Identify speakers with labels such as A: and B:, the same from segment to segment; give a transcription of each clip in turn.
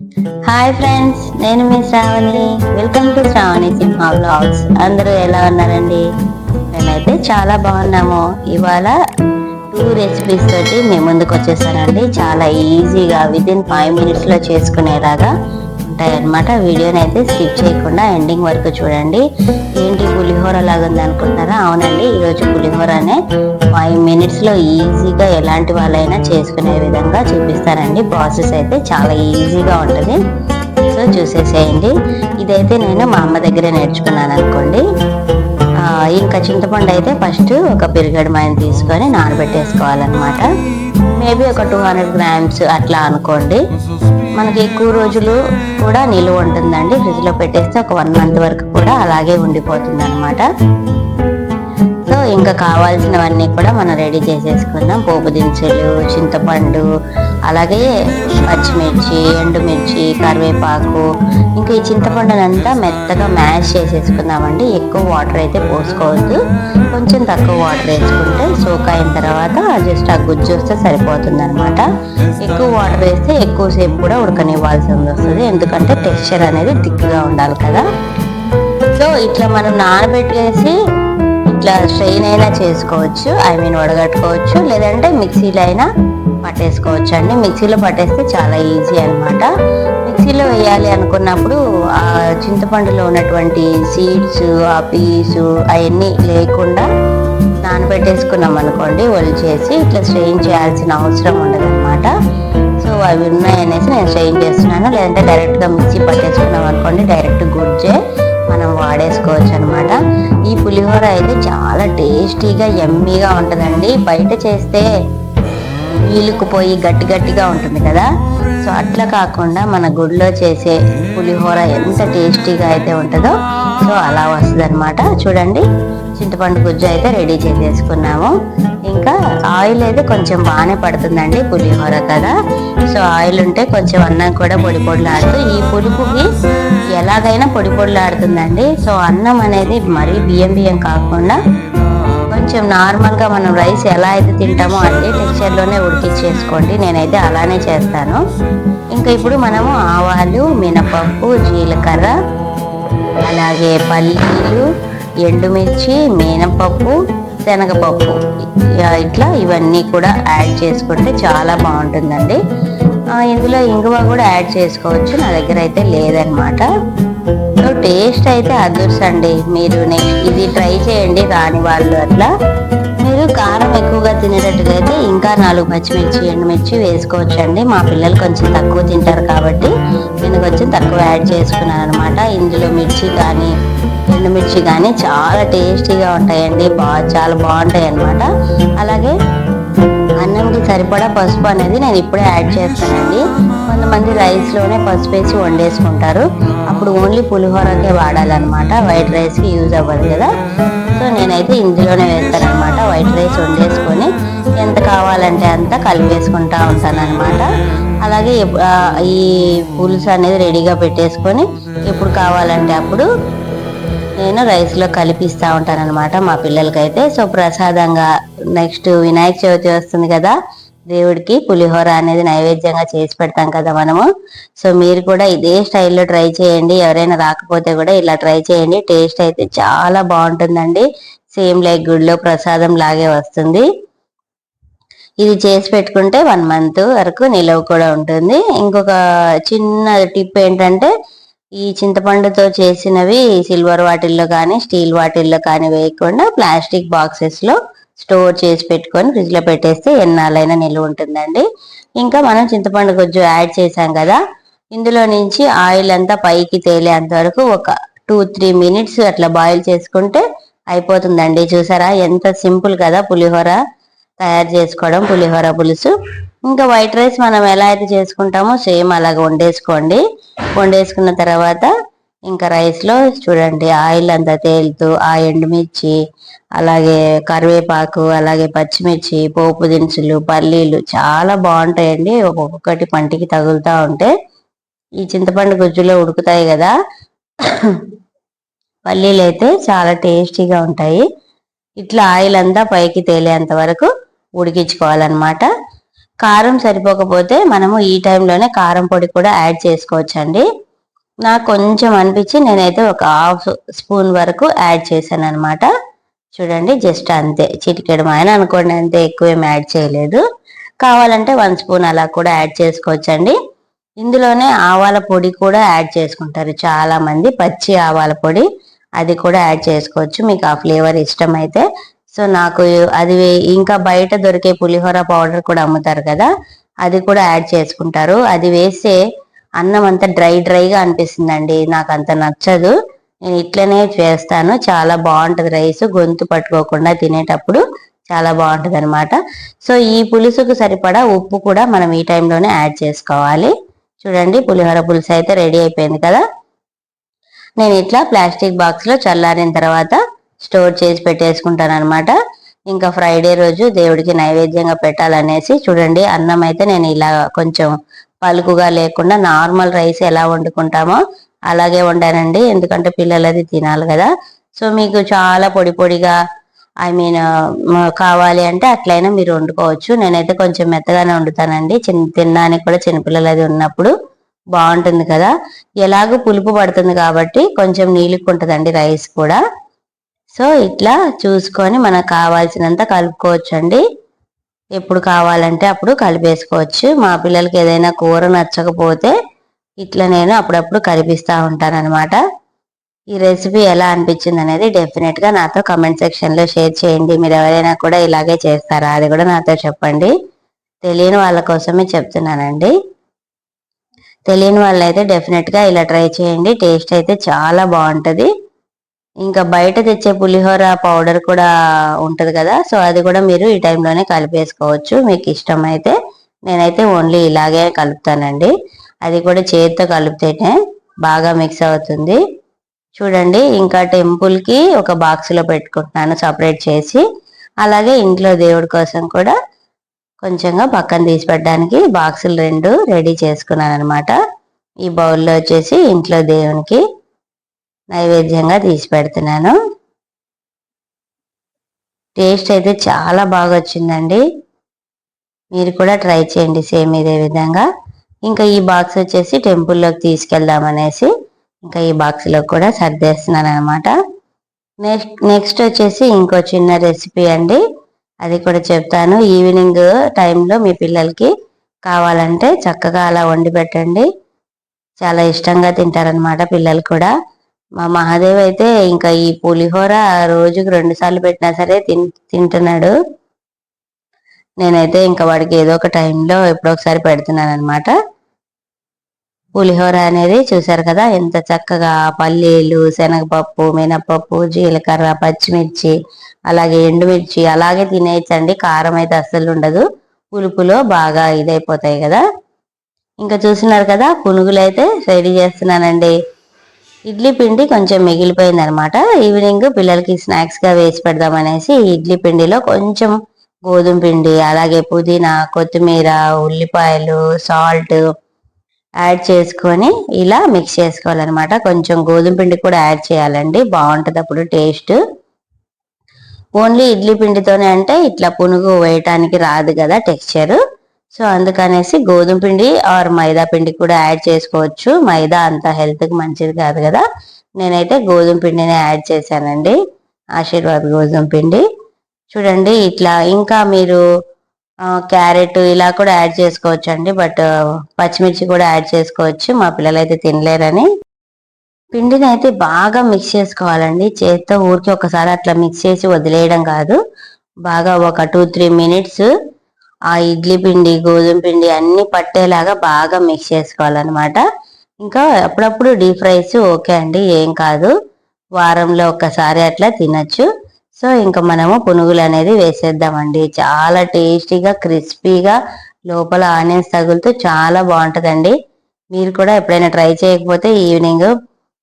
A: Hi friends నేను మీ Sravani. Welcome to Sravani Simha blogs అందరూ ఎలా ఉన్నారండి? మేమైతే చాలా బాగున్నాము. ఇవాళ టూ రెసిపీస్ తోటి మేము ముందుకు వచ్చేసానండి చాలా ఈజీగా విదిన్ ఫైవ్ మినిట్స్లో చేసుకునేలాగా ఉంటాయన్నమాట. వీడియోని అయితే స్కిప్ చేయకుండా ఎండింగ్ వరకు చూడండి. ఏంటి పులిహోర లాగా ఉంది అనుకుంటున్నారా? అవునండి ఈరోజు పులిహోరనే ఫైవ్ మినిట్స్లో ఈజీగా ఎలాంటి వాళ్ళైనా చేసుకునే విధంగా చూపిస్తారండి. ప్రాసెస్ అయితే చాలా ఈజీగా ఉంటుంది. సో చూసేసేయండి. ఇదైతే నేను మా అమ్మ దగ్గరే నేర్చుకున్నాను అనుకోండి. ఇంకా చింతపండు అయితే ఫస్ట్ ఒక పిరిగడి మాయని తీసుకొని నానబెట్టేసుకోవాలన్నమాట. మేబీ ఒక టూ హండ్రెడ్ గ్రామ్స్ అట్లా అనుకోండి. మనకి ఎక్కువ రోజులు కూడా నిలువ ఉంటుందండి. ఫ్రిడ్జ్లో పెట్టేస్తే ఒక వన్ మంత్ వరకు కూడా అలాగే ఉండిపోతుంది అనమాట ఇంకా కావాల్సినవన్నీ కూడా మనం రెడీ చేసేసుకుందాం. పోపు దినుసులు చింతపండు అలాగే పచ్చిమిర్చి ఎండుమిర్చి కరివేపాకు. ఇంకా ఈ చింతపండునంతా మెత్తగా మ్యాష్ చేసేసుకుందామండి. ఎక్కువ వాటర్ అయితే పోసుకోవద్దు. కొంచెం తక్కువ వాటర్ వేసుకుంటే సోక్ అయిన తర్వాత జస్ట్ ఆ గుజ్జు వస్తే సరిపోతుంది అనమాట ఎక్కువ వాటర్ వేస్తే ఎక్కువసేపు కూడా ఉడకనివ్వాల్సి వస్తుంది. ఎందుకంటే టెక్స్చర్ అనేది థిక్గా ఉండాలి కదా. సో ఇట్లా మనం నానబెట్టేసి ఇట్లా స్ట్రెయిన్ అయినా చేసుకోవచ్చు ఐ మీన్ వడగట్టుకోవచ్చు లేదంటే మిక్సీలో అయినా పట్టేసుకోవచ్చు అండి. మిక్సీలో పట్టేస్తే చాలా ఈజీ అనమాట మిక్సీలో వేయాలి అనుకున్నప్పుడు ఆ చింతపండులో ఉన్నటువంటి సీడ్స్ ఆ పీసు అవన్నీ లేకుండా నానబెట్టేసుకున్నాం అనుకోండి చేసి ఇట్లా స్ట్రెయిన్ చేయాల్సిన అవసరం ఉండదన్నమాట. సో అవి ఉన్నాయనేసి నేను స్ట్రెయిన్ చేస్తున్నాను. లేదంటే డైరెక్ట్గా మిక్సీ పట్టేసుకున్నాం అనుకోండి డైరెక్ట్ గుడ్జే మనం వాడేసుకోవచ్చు అనమాట పులిహోర అయితే చాలా టేస్టీగా ఎమ్మీగా ఉంటుందండి. బయట చేస్తే వీలుకుపోయి గట్టి గట్టిగా ఉంటుంది కదా. సో అట్లా కాకుండా మన గుడిలో చేసే పులిహోర ఎంత టేస్టీగా అయితే ఉంటుందో సో అలా వస్తుంది అనమాట చూడండి చింతపండు గుజ్జు అయితే రెడీ చేసేసుకున్నాము. ఇంకా ఆయిల్ అయితే కొంచెం బాగానే పడుతుందండి పులిహోర కదా. సో ఆయిల్ ఉంటే కొంచెం అన్నం కూడా పొడి పొడిలాడుతూ ఈ పులుపుకి ఎలాగైనా పొడి పొడిలాడుతుందండి. సో అన్నం అనేది మరీ బియ్యం బియ్యం కాకుండా కొంచెం నార్మల్గా మనం రైస్ ఎలా అయితే తింటామో అదే టెక్స్చర్లోనే ఉడికిచ్చేసుకోండి. నేనైతే అలానే చేస్తాను. ఇంకా ఇప్పుడు మనము ఆవాలు మినపప్పు జీలకర్ర అలాగే పల్లీలు ఎండుమిర్చి మినపప్పు శనగపప్పు. ఇట్లా ఇవన్నీ కూడా యాడ్ చేసుకుంటే చాలా బాగుంటుందండి. ఇందులో ఇంగువ కూడా యాడ్ చేసుకోవచ్చు. నా దగ్గర అయితే లేదనమాట సో టేస్ట్ అయితే అదర్స్ అండి మీరు నెక్స్ట్ ఇది ట్రై చేయండి రాని వాళ్ళు అట్లా. మీరు కారం ఎక్కువగా తినేటట్టుగా అయితే ఇంకా నాలుగు పచ్చిమిర్చి ఎండుమిర్చి వేసుకోవచ్చు అండి మా పిల్లలు కొంచెం తక్కువ తింటారు కాబట్టి నేను కొంచెం తక్కువ యాడ్ చేసుకున్నాను అనమాట ఇందులో మిర్చి కానీ ఎండుమిర్చి కానీ చాలా టేస్టీగా ఉంటాయండి. బాగా చాలా బాగుంటాయి అన్నమాట అలాగే అన్నంకి సరిపడా పసుపు అనేది నేను ఇప్పుడే యాడ్ చేస్తానండి. కొంతమంది రైస్లోనే పసుపు వేసి వండేసుకుంటారు. అప్పుడు ఓన్లీ పులిహోరకే వాడాలన్నమాట. వైట్ రైస్కి యూజ్ అవ్వదు కదా. సో నేనైతే ఇందులోనే వేస్తానమాట వైట్ రైస్ వండేసుకొని ఎంత కావాలంటే అంత కలిపేసుకుంటా ఉంటానమాట అలాగే ఈ పులుసు అనేది రెడీగా పెట్టేసుకొని ఎప్పుడు కావాలంటే అప్పుడు నేను రైస్లో కలిపిస్తూ ఉంటాను అనమాట మా పిల్లలకైతే. సో ప్రసాదంగా నెక్స్ట్ వినాయక చవితి వస్తుంది కదా దేవుడికి పులిహోర అనేది నైవేద్యంగా చేసి పెడతాం కదా మనము. సో మీరు కూడా ఇదే స్టైల్లో ట్రై చేయండి. ఎవరైనా రాకపోతే కూడా ఇలా ట్రై చేయండి. టేస్ట్ అయితే చాలా బాగుంటుందండి. సేమ్ లైక్ గుడిలో ప్రసాదం లాగే వస్తుంది. ఇది చేసి పెట్టుకుంటే వన్ మంత్ వరకు నిలవ కూడా ఉంటుంది. ఇంకొక చిన్న టిప్ ఏంటంటే ఈ చింతపండుతో చేసినవి సిల్వర్ వాటిల్లో కానీ స్టీల్ వాటిల్లో కానీ వేయకుండా ప్లాస్టిక్ బాక్సెస్లో స్టోర్ చేసి పెట్టుకొని ఫ్రిడ్జ్లో పెట్టేస్తే ఎన్నాళ్ళైనా నిల్వ ఉంటుందండి. ఇంకా మనం చింతపండు గుజ్జు యాడ్ చేసాం కదా ఇందులో నుంచి ఆయిల్ అంతా పైకి తేలేంత వరకు ఒక టూ త్రీ మినిట్స్ అట్లా బాయిల్ చేసుకుంటే అయిపోతుందండి. చూసారా ఎంత సింపుల్ కదా పులిహోర తయారు చేసుకోవడం పులిహోర పులుసు. ఇంకా వైట్ రైస్ మనం ఎలా అయితే చేసుకుంటామో సేమ్ అలాగ వండేసుకోండి. వండేసుకున్న తర్వాత ఇంకా రైస్లో చూడండి ఆయిల్ అంతా తేలుతూ ఆ ఎండుమిర్చి అలాగే కరివేపాకు అలాగే పచ్చిమిర్చి పోపు దినుసులు పల్లీలు చాలా బాగుంటాయండి. ఒక్కొక్కటి పంటికి తగులుతూ ఉంటే ఈ చింతపండు గుజ్జులో ఉడుకుతాయి కదా. పల్లీలు అయితే చాలా టేస్టీగా ఉంటాయి. ఇట్లా ఆయిల్ అంతా పైకి తేలేంత వరకు ఉడికించుకోవాలన్నమాట. కారం సరిపోకపోతే మనము ఈ టైంలోనే కారం పొడి కూడా యాడ్ చేసుకోవచ్చండి. నాకు కొంచెం అనిపించి నేనైతే ఒక హాఫ్ స్పూన్ వరకు యాడ్ చేశాను అనమాట చూడండి జస్ట్ అంతే. చిటికెడు ఆయన అనుకోండి అంతే ఎక్కువ ఏం యాడ్ చేయలేదు. కావాలంటే వన్ స్పూన్ అలా కూడా యాడ్ చేసుకోవచ్చండి. ఇందులోనే ఆవాల పొడి కూడా యాడ్ చేసుకుంటారు చాలా మంది పచ్చి ఆవాల పొడి అది కూడా యాడ్ చేసుకోవచ్చు. మీకు ఆ ఫ్లేవర్ ఇష్టమైతే సో నాకు అది ఇంకా బయట దొరికే పులిహోర పౌడర్ కూడా అమ్ముతారు కదా అది కూడా యాడ్ చేసుకుంటారు. అది వేస్తే అన్నం అంతా డ్రై డ్రైగా అనిపిస్తుందండి. నాకు అంత నచ్చదు. నేను ఇట్లనే చేస్తాను. చాలా బాగుంటుంది రైస్. గొంతు పట్టుకోకుండా తినేటప్పుడు చాలా బాగుంటుంది అనమాట సో ఈ పులుసుకు సరిపడా ఉప్పు కూడా మనం ఈ టైంలోనే యాడ్ చేసుకోవాలి. చూడండి పులిహోర పులుసు అయితే రెడీ అయిపోయింది కదా. నేను ఇట్లా ప్లాస్టిక్ బాక్స్లో చల్లారిన తర్వాత స్టోర్ చేసి పెట్టేసుకుంటాను అనమాట ఇంకా ఫ్రైడే రోజు దేవుడికి నైవేద్యంగా పెట్టాలనేసి చూడండి అన్నం అయితే నేను ఇలా కొంచెం పలుకుగా లేకుండా నార్మల్ రైస్ ఎలా వండుకుంటామో అలాగే వండానండి. ఎందుకంటే పిల్లలది తినాలి కదా. సో మీకు చాలా పొడి పొడిగా ఐ మీన్ కావాలి అంటే అట్లయినా మీరు వండుకోవచ్చు. నేనైతే కొంచెం మెత్తగానే వండుతానండి. చిన్న తినడానికి కూడా చిన్నపిల్లలు అది ఉన్నప్పుడు బాగుంటుంది కదా. ఎలాగో పులుపు పడుతుంది కాబట్టి కొంచెం నీళ్ళుకుంటుందండి రైస్ కూడా. సో ఇట్లా చూసుకొని మనకు కావాల్సినంత కలుపుకోవచ్చు అండి ఎప్పుడు కావాలంటే అప్పుడు కలిపేసుకోవచ్చు. మా పిల్లలకి ఏదైనా కూర నచ్చకపోతే ఇట్లా నేను అప్పుడప్పుడు కలిపిస్తూ ఉంటానన్నమాట. ఈ రెసిపీ ఎలా అనిపించింది అనేది డెఫినెట్గా నాతో కమెంట్ సెక్షన్లో షేర్ చేయండి. మీరు ఎవరైనా కూడా ఇలాగే చేస్తారా? అది కూడా నాతో చెప్పండి. తెలియని వాళ్ళ కోసమే చెప్తున్నానండి. తెలియని వాళ్ళైతే డెఫినెట్గా ఇలా ట్రై చేయండి. టేస్ట్ అయితే చాలా బాగుంటుంది. ఇంకా బయట తెచ్చే పులిహోర పౌడర్ కూడా ఉంటది కదా సో అది కూడా మీరు ఈ టైంలోనే కలిపేసుకోవచ్చు. మీకు ఇష్టమైతే నేనైతే ఓన్లీ ఇలాగే కలుపుతానండి. అది కూడా చేతితో కలిపితేనే బాగా మిక్స్ అవుతుంది. చూడండి ఇంకా టెంపుల్కి ఒక బాక్స్లో పెట్టుకుంటున్నాను సపరేట్ చేసి. అలాగే ఇంట్లో దేవుడి కోసం కూడా కొంచెంగా పక్కన తీసి పెట్టడానికి బాక్సులు రెండు రెడీ చేసుకున్నాను అనమాట ఈ బౌల్లో వచ్చేసి ఇంట్లో దేవునికి నైవేద్యంగా తీసి పెడుతున్నాను. టేస్ట్ అయితే చాలా బాగా వచ్చిందండి. మీరు కూడా ట్రై చేయండి సేమ్ ఇదే విధంగా. ఇంకా ఈ బాక్స్ వచ్చేసి టెంపుల్లోకి తీసుకెళ్దాం అనేసి ఇంకా ఈ బాక్స్లో కూడా సర్దేస్తున్నాను అనమాట నెక్స్ట్ నెక్స్ట్ వచ్చేసి ఇంకో చిన్న రెసిపీ అండి. అది కూడా చెప్తాను. ఈవినింగ్ టైంలో మీ పిల్లలకి కావాలంటే చక్కగా అలా వండి పెట్టండి. చాలా ఇష్టంగా తింటారనమాట పిల్లలు కూడా. మా మహాదేవ్ అయితే ఇంకా ఈ పులిహోర రోజుకి రెండు సార్లు పెట్టినా సరే తింటున్నాడు. నేనైతే ఇంకా వాడికి ఏదో ఒక టైంలో ఎప్పుడో ఒకసారి పెడుతున్నాను అనమాట పులిహోర అనేది చూసారు కదా ఎంత చక్కగా పల్లీలు శనగపప్పు మినపప్పు జీలకర్ర పచ్చిమిర్చి అలాగే ఎండుమిర్చి అలాగే తినేయచ్చండి. కారం అయితే అస్సలు ఉండదు. పులుపులో బాగా ఇదైపోతాయి కదా. ఇంకా చూస్తున్నారు కదా పునుగులు అయితే రెడీ చేస్తున్నానండి. ఇడ్లీ పిండి కొంచెం మిగిలిపోయింది అనమాట ఈవినింగ్ పిల్లలకి స్నాక్స్గా వేసి పెడదామనేసి ఇడ్లీ పిండిలో కొంచెం గోధుమ పిండి అలాగే పుదీనా కొత్తిమీర ఉల్లిపాయలు సాల్ట్ యాడ్ చేసుకొని ఇలా మిక్స్ చేసుకోవాలన్నమాట. కొంచెం గోధుమ పిండి కూడా యాడ్ చేయాలండి. బాగుంటుంది అప్పుడు టేస్ట్ ఓన్లీ ఇడ్లీ పిండితోనే అంటే ఇట్లా పునుగు వేయటానికి రాదు కదా టెక్స్చర్ సో అందుకనేసి గోధుమ పిండి ఆర్ మైదా పిండి కూడా యాడ్ చేసుకోవచ్చు. మైదా అంత హెల్త్కి మంచిది కాదు కదా. నేనైతే గోధుమ పిండిని యాడ్ చేశానండి. ఆశీర్వాద్ గోధుమ పిండి. చూడండి ఇట్లా ఇంకా మీరు క్యారెట్ ఇలా కూడా యాడ్ చేసుకోవచ్చు అండి బట్ పచ్చిమిర్చి కూడా యాడ్ చేసుకోవచ్చు. మా పిల్లలు అయితే తినలేరని. పిండిని అయితే బాగా మిక్స్ చేసుకోవాలండి. చేత్తో ఊరికి ఒకసారి అట్లా మిక్స్ చేసి వదిలేయడం కాదు. బాగా ఒక టూ త్రీ మినిట్స్ ఆ ఇడ్లీ పిండి గోధుమ పిండి అన్ని పట్టేలాగా బాగా మిక్స్ చేసుకోవాలన్నమాట. ఇంకా అప్పుడప్పుడు డీప్ ఫ్రైస్ ఓకే అండి ఏం కాదు. వారంలో ఒక్కసారి అట్లా తినచ్చు. సో ఇంకా మనము పునుగులు అనేది వేసేద్దామండి. చాలా టేస్టీగా క్రిస్పీగా లోపల ఆనియన్స్ తగులుతూ చాలా బాగుంటుందండి. మీరు కూడా ఎప్పుడైనా ట్రై చేయకపోతే ఈవినింగ్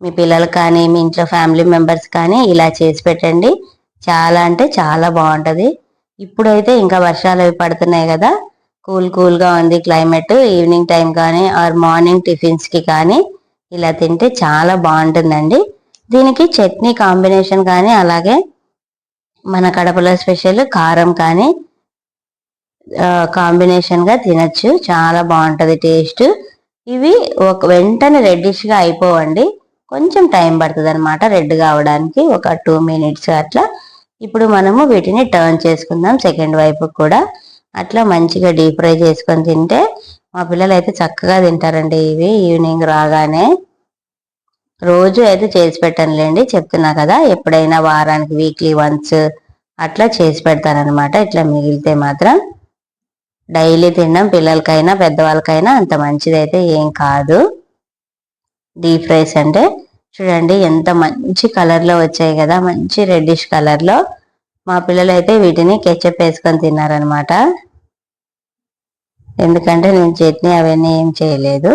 A: మీ పిల్లలు కానీ మీ ఇంట్లో ఫ్యామిలీ మెంబర్స్ కానీ ఇలా చేసి పెట్టండి. చాలా అంటే చాలా బాగుంటుంది. ఇప్పుడైతే ఇంకా వర్షాలు అవి పడుతున్నాయి కదా. కూల్ కూల్గా ఉంది క్లైమేట్. ఈవినింగ్ టైం కానీ ఆర్ మార్నింగ్ టిఫిన్స్కి కానీ ఇలా తింటే చాలా బాగుంటుందండి. దీనికి చట్నీ కాంబినేషన్ కానీ అలాగే మన కడపలో స్పెషల్ కారం కానీ కాంబినేషన్గా తినచ్చు. చాలా బాగుంటుంది టేస్ట్. ఇవి ఒక వెంటనే రెడ్డిష్గా అయిపోవండి. కొంచెం టైం పడుతుంది అనమాట రెడ్ కావడానికి. ఒక టూ మినిట్స్ అట్లా. ఇప్పుడు మనము వీటిని టర్న్ చేసుకుందాం సెకండ్ వైపు కూడా. అట్లా మంచిగా డీప్ ఫ్రై చేసుకొని తింటే మా పిల్లలు అయితే చక్కగా తింటారండి. ఇవి ఈవినింగ్ రాగానే. రోజు అయితే చేసి పెట్టనులేండి. చెప్తున్నా కదా ఎప్పుడైనా వారానికి వీక్లీ వన్స్ అట్లా చేసి పెడతానమాట ఇట్లా మిగిలితే మాత్రం డైలీ తినడం పిల్లలకైనా పెద్దవాళ్ళకైనా అంత మంచిదైతే ఏం కాదు. డీప్ ఫ్రైస్ అంటే చూడండి ఎంత మంచి కలర్లో వచ్చాయి కదా మంచి రెడ్డిష్ కలర్లో. మా పిల్లలు అయితే వీటిని కెచ్చప్ వేసుకొని తిన్నారనమాట ఎందుకంటే నేను చట్నీ అవన్నీ ఏం చేయలేదు.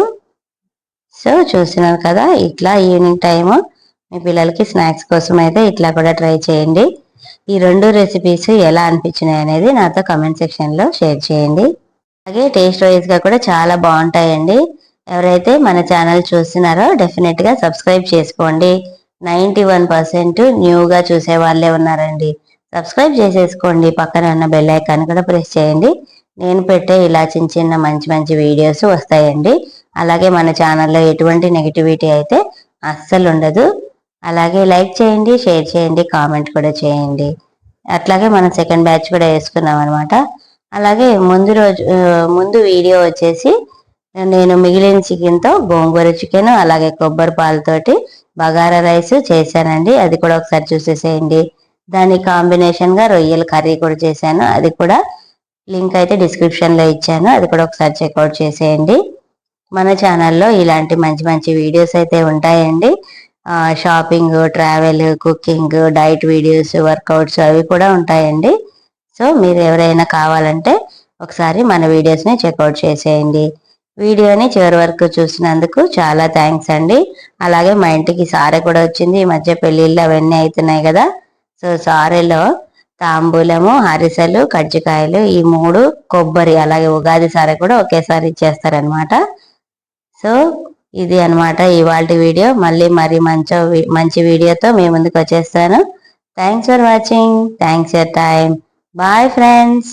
A: సో చూసినారు కదా ఇట్లా ఈవినింగ్ టైము మీ పిల్లలకి స్నాక్స్ కోసం అయితే ఇట్లా కూడా ట్రై చేయండి. ఈ రెండు రెసిపీస్ ఎలా అనిపించినాయి అనేది నాతో కమెంట్ సెక్షన్లో షేర్ చేయండి. అలాగే టేస్ట్ వైజ్గా కూడా చాలా బాగుంటాయండి. ఎవరైతే మన ఛానల్ చూస్తున్నారో డెఫినెట్గా సబ్స్క్రైబ్ చేసుకోండి. నైంటీ వన్ పర్సెంట్ న్యూగా చూసే వాళ్ళే ఉన్నారండి. సబ్స్క్రైబ్ చేసేసుకోండి. పక్కన ఉన్న బెల్ ఐకాన్ కూడా ప్రెస్ చేయండి. నేను పెట్టే ఇలా చిన్న చిన్న మంచి మంచి వీడియోస్ వస్తాయండి. అలాగే మన ఛానల్లో ఎటువంటి నెగిటివిటీ అయితే అస్సలు ఉండదు. అలాగే లైక్ చేయండి షేర్ చేయండి కామెంట్ కూడా చేయండి. అట్లాగే మనం సెకండ్ బ్యాచ్ కూడా వేసుకున్నాం అనమాట అలాగే ముందు రోజు ముందు వీడియో వచ్చేసి నేను మిగిలిన చికెన్తో గోంగూర చికెన్ అలాగే కొబ్బరి పాలతోటి బగారా రైస్ చేశానండి. అది కూడా ఒకసారి చూసేసేయండి. దాని కాంబినేషన్గా రొయ్యల కర్రీ కూడా చేశాను. అది కూడా లింక్ అయితే డిస్క్రిప్షన్లో ఇచ్చాను. అది కూడా ఒకసారి చెక్అవుట్ చేసేయండి. మన ఛానల్లో ఇలాంటి మంచి మంచి వీడియోస్ అయితే ఉంటాయండి. Shopping travel cooking diet videos workouts అవి కూడా ఉంటాయండి. సో మీరు ఎవరైనా కావాలంటే ఒకసారి మన వీడియోస్ని చెక్అవుట్ చేసేయండి. వీడియోని చివరి వరకు చూసినందుకు చాలా థ్యాంక్స్ అండి. అలాగే మా ఇంటికి సారీ కూడా వచ్చింది. ఈ మధ్య పెళ్ళిళ్ళు అవన్నీ అవుతున్నాయి కదా. సో సారెలో తాంబూలము హరిసెలు కజ్జికాయలు ఈ మూడు కొబ్బరి అలాగే ఉగాది సారీ కూడా ఒకేసారి ఇచ్చేస్తారనమాట సో ఇది అనమాట ఇవాళ వీడియో. మళ్ళీ మరి మంచి మంచి వీడియోతో మీ ముందుకు వచ్చేస్తాను. Thanks for watching. Thanks your time bye friends.